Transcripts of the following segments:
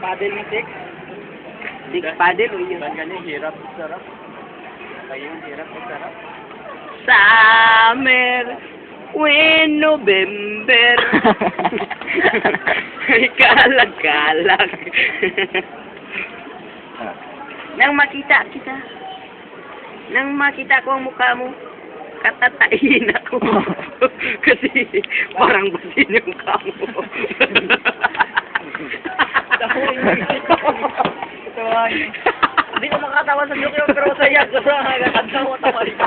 Paddle ni Six. Big paddle o yun? Saan ganyan, hirap, sarap. Ayun, hirap, sarap. Summer, when November. Kalag-kalag. Nang makita kita, nang makita ko ang mukha mo, katatain ako. Kasi parang basin yung mukha mo. Ito ay. Hindi ko makatawa sa joke yun, pero saya ko sa nagkatawa-tawa rin.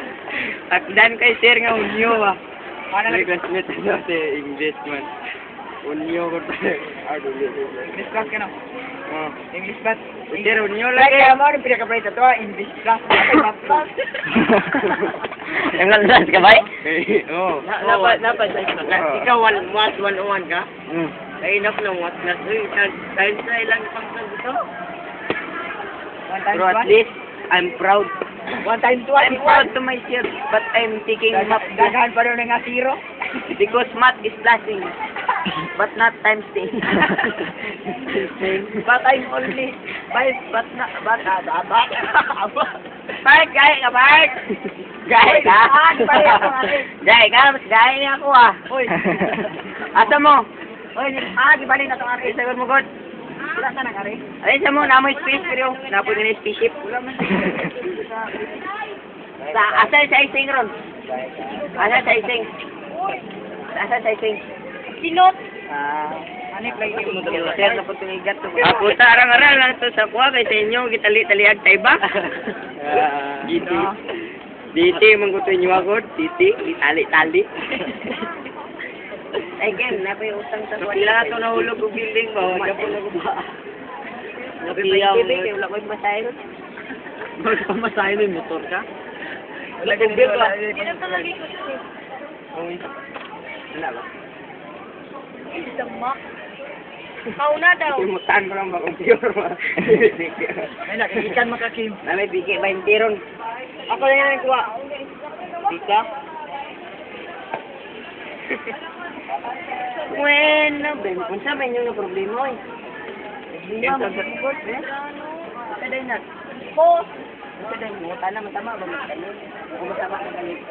Takdan kay sir nga unyo ba. Ano May kasmet ano sa English man. Unyo ko tayo. English class ka na. Oh. English class. Sir, unyo lagi. kaya mo, ano pinaka-bright ito, ah, English class. Yung landas ka ba eh? Oo. Dapat, dapat. Ikaw, one, what, one, one ka? Hmm. Na what na. Uy, dahil sa ilang pang dito. Times Pero at least, I'm proud. One times one. I'm proud to myself, but I'm taking math Dagahan pa rin nga zero. because math is blessing, but not times 10. But I'm only five, but not, but, ah, dapat. Park, gaya ka, Park! Gaya ka? Gaya ka, mas gaya niya ako ah. Uy. Asa mo? Uy, ah, di ba rin na ito ari? Isa mo, God. Wala ka nang ari? Ay, sa mo, namoy space pero na spaceship. Wala man. Sa, asa sa ising ron? Asa sa ising? Asa sa ising? Sinot. Ah, yung play mo Sir, na po tumigat to. Ako, tarang-aral lang to sa kuha kay sa inyo, gitali-taliag tayo ba? Diti. Diti, manggutoy niyo ako. Diti, itali-tali. Ay, game, na pa yung utang sa kuha. Wala to nahulog ko building ba? Wala po na ba? Napiyaw. Wala ko yung masahe ron. Wala ko masahe ron, motor ka? Wala ko bill ba? Uy. Wala ba? Mauna daw. Imutan ko lang ba kung pure ba? Ay, nakikikan makakim. Na may bigay ba yung tiron? Ako lang yung kuha. Pika? Bueno, ben, kung sa ba yung problema eh? Problema, eh? Sa day na. Po. Sa day mo, tala matama ba matalo? Kung masama ka galit.